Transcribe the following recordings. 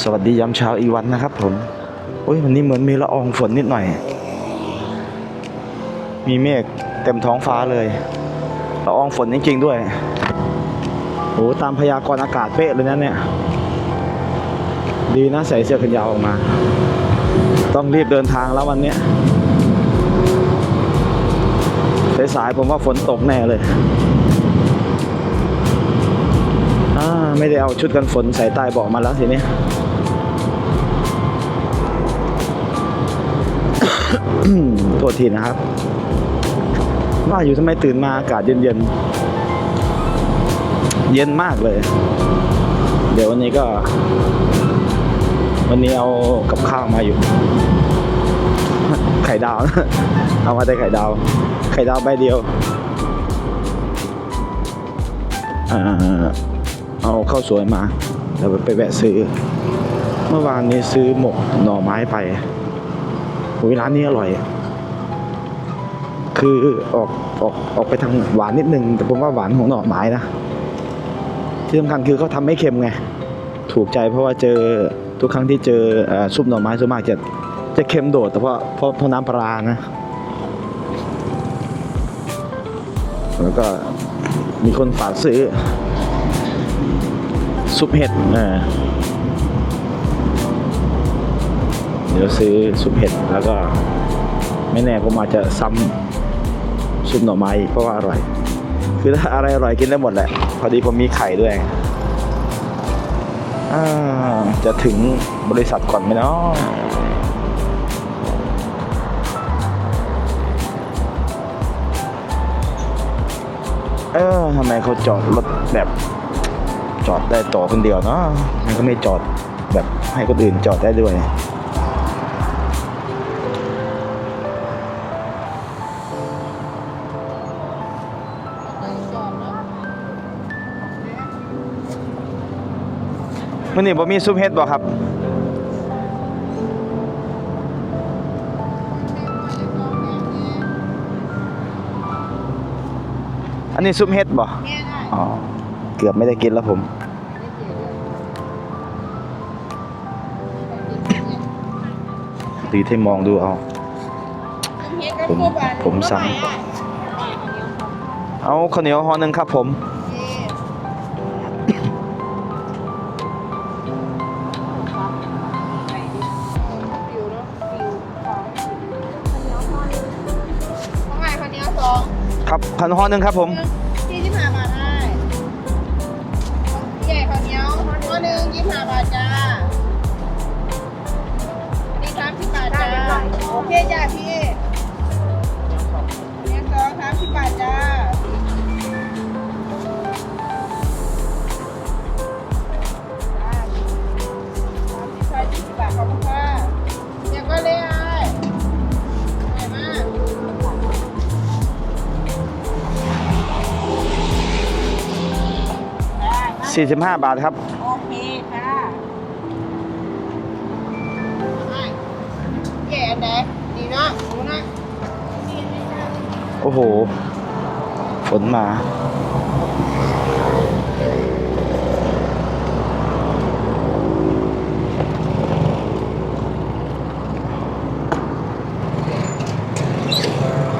สวัสดียามเช้าอีวันนะครับผมโอ้ยวันนี้เหมือนมีละอองฝนนิดหน่อย มีเมฆเต็มท้องฟ้าเลยละอองฝนจริงๆด้วยโอ้ตามพยากรณ์อากาศเป๊ะเลยนะเนี่ย ดีนะใส่เสื้อแขนยาวออกมา ต้องรีบเดินทางแล้ววันนี้สายๆผมว่าฝนตกแน่เลยไม่ได้เอาชุดกันฝนใส่ใต้เบาะมาแล้วทีนี้ โทษทีนะครับ ว่าอยู่ทำไมตื่นมาอากาศเย็นเย็นเย็นมากเลย เดี๋ยววันนี้ก็ วันนี้เอากับข้าวมาอยู่ ไข่ดาว เอามาแต่ไข่ดาว ไข่ดาวใบเดียวอเอาข้าวสวยมาเดี๋ยวไปแวะซื้อ เมื่อวานนี้ซื้อหมกหน่อไม้ไป โอ้ยร้านนี้อร่อย คือออกออกออกไปทางหวานนิดนึง แต่ผมว่าหวานของหน่อไม้นะ ที่สำคัญคือเขาทำไม่เค็มไง ถูกใจเพราะว่าเจอทุกครั้งที่เจอซุปหน่อไม้ส่วนมากจะจะเค็มโดด แต่เพราะเพราะเพราะน้ำปลานะ แล้วก็มีคนฝากซื้อซุปเห็ดเออ เดี๋ยวซื้อซุปเห็ดแล้วก็ไม่แน่ผมอาจจะซ้ำซุปหน่อไม้เพราะว่าอร่อย คือถ้าอะไรอร่อยกินได้หมดแหละ พอดีผมมีไข่ด้วยจะถึงบริษัทก่อนไหมเนาะเออทำไมเขาจอดรถแบบจอดได้ต่อคนเดียวเนาะมันก็ไม่จอดแบบให้คนอื่นจอดได้ด้วย มื่อนี้บ่มีซุปเฮ็ดบ่ครับ อันนี้ซุปเฮ็ดบ่เนี่ยได้อ๋อเกือบไม่ได้กินแล้วผม ตีให้มองดูเอา ผมผมสั่งเอาข้าวเหนียวห่อหนึ่งครับผม พันห้อหนึ่งครับผม 45 บาทครับ โอเคค่ะแก่อันไหนดีเนาะดูนะโอ้โห ฝนมา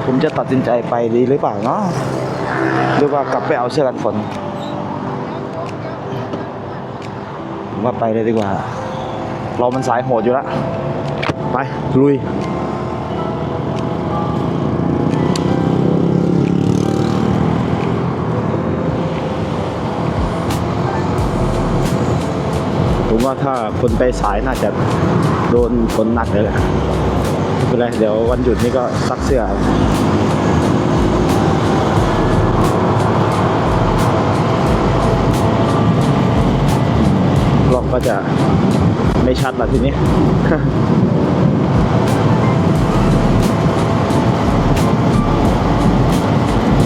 ผมจะตัดสินใจไปดีหรือเปล่าเนาะหรือว่ากลับไปเอาเสื้อกันฝน ผม ว่าไปเลยดีกว่า เรามันสายโหดอยู่แล้ว ไป ลุยผมว่าถ้าคนไปสายน่าจะโดนฝนหนักเลยแหละไม่เป็นไรเดี๋ยววันหยุดนี้ก็ซักเสื้อ ก็จะไม่ชัดละทีนี้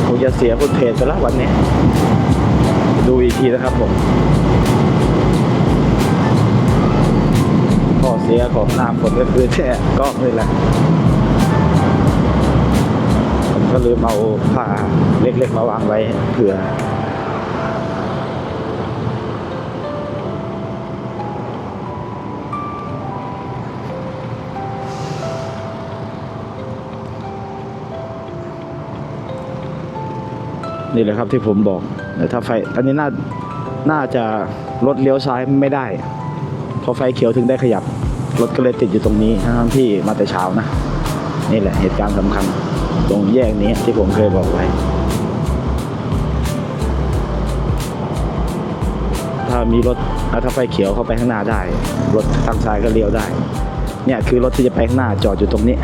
คงจะเสียคนเพจไปแล้ววันนี้ ดูอีกทีนะครับผมข้อเสียของน้ำฝนก็คือแช่กล้องนี่แหละผมก็ลืมเอาผ้าเล็กๆมาวางไว้เผื่อ นี่แหละครับที่ผมบอกถ้าไฟอันนี้น่าน่าจะรถเลี้ยวซ้ายไม่ได้ พอไฟเขียวถึงได้ขยับ รถก็เลยติดอยู่ตรงนี้ทั้งที่มาแต่เช้านะ นี่แหละเหตุการณ์สำคัญ ตรงแยกนี้ที่ผมเคยบอกไว้ถ้ามีรถถ้าไฟเขียวเข้าไปข้างหน้าได้ รถทางซ้ายก็เลี้ยวได้ เนี่ยคือรถที่จะไปข้างหน้าจอดอยู่ตรงนี้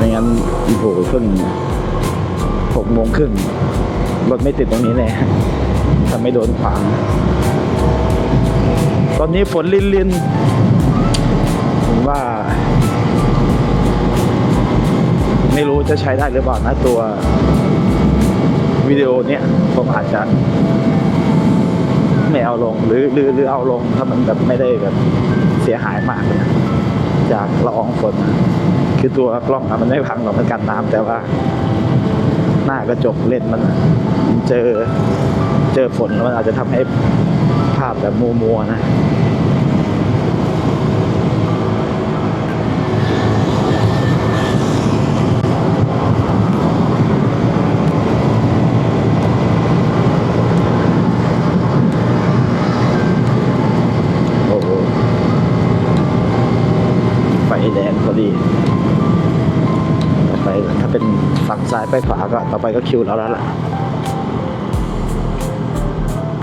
ไม่งั้นโอ้โหเพิ่งหกโมงครึ่งรถไม่ติดตรงนี้แน่ถ้าไม่โดนขวาง ตอนนี้ฝนลินลินผมว่า ไม่รู้จะใช้ได้หรือเปล่านะตัววิดีโอเนี้ยผมอาจจะไม่เอาลงหรือหรือหรือเอาลงถ้ามันแบบไม่ได้แบบเสียหายมากนะจากละอองฝนนะ คือตัวกล้องอมันไม่พังหรอกมันกันน้ำแต่ว่า หน้ากระจกเลนส์มันเจอเจอฝนแล้วมันอาจจะทำให้ภาพแบบมัวๆนะ โอ้โหไฟแดงพอดีต่อไปถ้าเป็นฝั่งซ้ายไปขวา ก็ต่อไปก็คิวเราแล้วล่ะ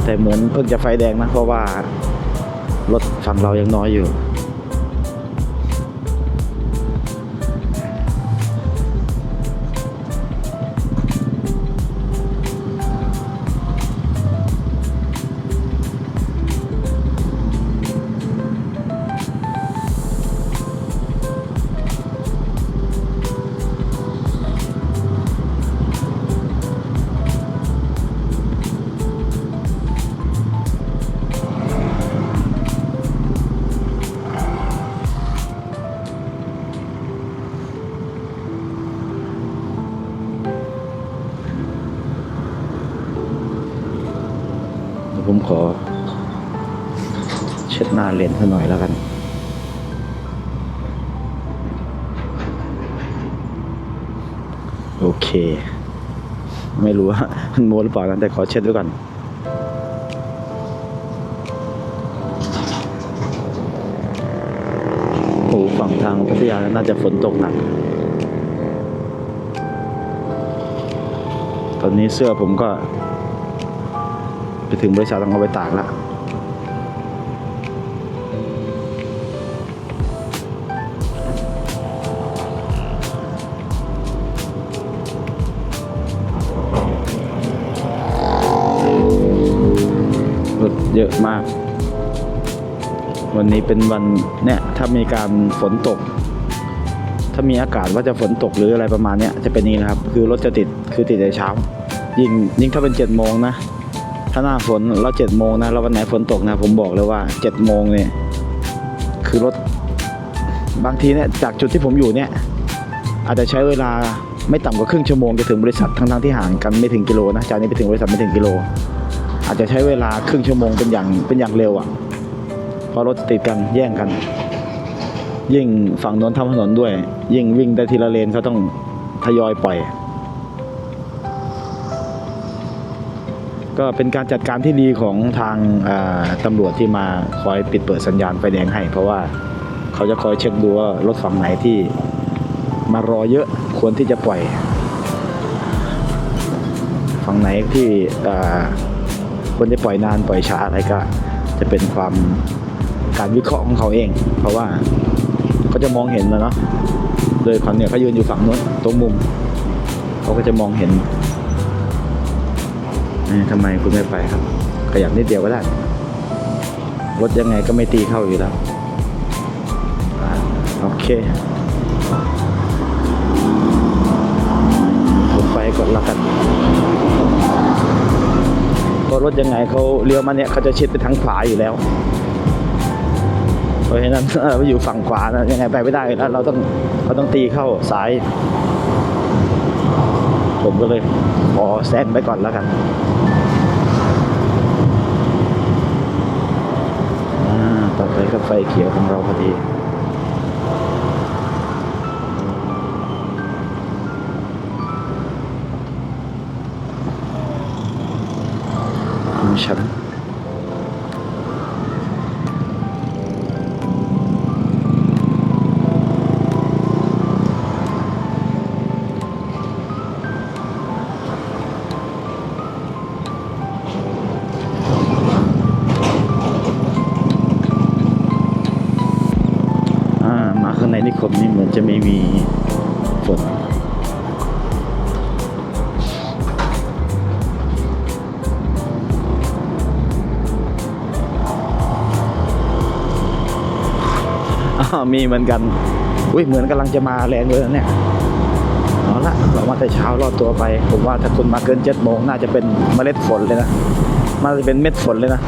แต่เหมือนเพิ่งจะไฟแดงนะ เพราะว่า รถฝั่งเรายังน้อยอยู่ ช็ดหน้าเลนให้หน่อยแล้วกันโอเค ไม่รู้ว่ามันโมหรือเปล่านะแต่ขอเช็ดด้วยก่อนโอ้ฝั่งทางพัทยาน่าจะฝนตกหนัก ตอนนี้เสื้อผมก็ ไปถึงบริษัทต้องเอาไปตากแล้ว วันนี้เป็นวันเนี่ยถ้ามีการฝนตก ถ้ามีอากาศว่าจะฝนตกหรืออะไรประมาณเนี้ยจะเป็นนี้นะครับ คือรถจะติดคือติดในเช้า ยิ่งยิ่งถ้าเป็นเจ็ดโมงนะถ้าหน้าฝนเราเจ็ดโมงนะแล้ววันไหนฝนตกนะ ผมบอกเลยว่าเจ็ดโมงเนี่ยคือรถบางทีเนี่ยจากจุดที่ผมอยู่เนี่ย อาจจะใช้เวลาไม่ต่ำกว่าครึ่งชั่วโมงจะถึงบริษัททั้งๆที่ห่างกันไม่ถึงกิโลนะจากนี้ไปถึงบริษัทไม่ถึงกิโล อาจจะใช้เวลาครึ่งชั่วโมงเป็นอย่างเป็นอย่างเร็วอะ่ะ ราะรถติดกันแย่งกัน ยิ่งฝั่งโน้นทำถนนด้วย ยิ่งวิ่งได้ทีละเลนเขาต้องทยอยปล่อย ก็เป็นการจัดการที่ดีของทางาตำรวจที่มาคอยปิดเปิดสัญญาณไฟแดงให้ เพราะว่าเขาจะคอยเช็คดูว่ารถฝั่งไหนที่มารอเยอะควรที่จะปล่อย ฝั่งไหนที่ควรจะปล่อยนานปล่อยช้าอะไรก็จะเป็นความ การวิเคราะห์ของเขาเอง เพราะว่าเขาจะมองเห็นนะเนาะโดยเขาเนี่ยเขายืนอยู่ฝั่งนู้นตรงมุม เขาก็จะมองเห็นเอ๊ะทำไมคุณไม่ไปครับ ขยับนิดเดียวก็ได้รถยังไงก็ไม่ตีเข้าอยู่แล้วอโอเคผมไปก่อนละกันเพราะรถยังไงเขาเลี้ยวมาเนี่ยเขาจะชิดไปทางขวาอยู่แล้ว เพราะฉะนั้นเราอยู่ฝั่งขวานะยังไงไปไม่ได้แล้วเราต้องเราต้องตีเข้าซ้าย ผมก็เลยขอแซงไปก่อนแล้วกันต่อไปก็ไฟเขียวของเราพอดีฉัน นิคมนี่เหมือนจะไม่มีฝนอ้าวมีเหมือนกัน อุ้ยเหมือนกำลังจะมาแรงเลยนะเนี่ย เอาละเรามาแต่เช้ารอดตัวไป ผมว่าถ้าคุณมาเกินเจ็ดโมงน่าจะเป็นเมล็ดฝนเลยนะน่าจะเป็นเม็ดฝนเลยนะ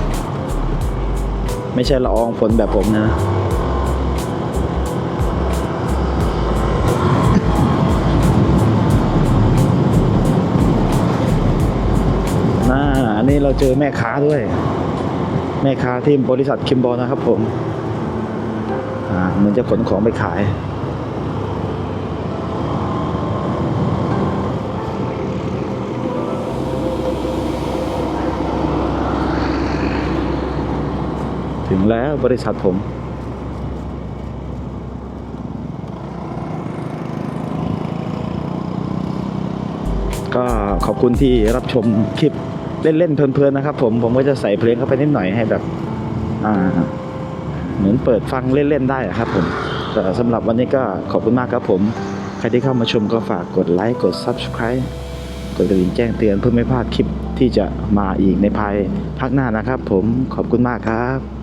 ไม่ใช่ละอองฝนแบบผมนะ นี้เราเจอแม่ค้าด้วย แม่ค้าที่บริษัทคิมบอลนะครับผมเหมือนจะขนของไปขายถึงแล้วบริษัทผม ก็ขอบคุณที่รับชมคลิป เล่นๆเพลินๆนะครับ ผมผมก็จะใส่เพลงเข้าไปนิดหน่อยให้แบบ อ่า เหมือนเปิดฟังเล่นๆได้ครับ ผมแต่สำหรับวันนี้ก็ขอบคุณมากครับผม ใครที่เข้ามาชมก็ฝากกดไลค์กด Subscribe กดกระดิ่งแจ้งเตือนเพื่อไม่พลาดคลิปที่จะมาอีกในภายภาคหน้านะครับ ผมขอบคุณมากครับ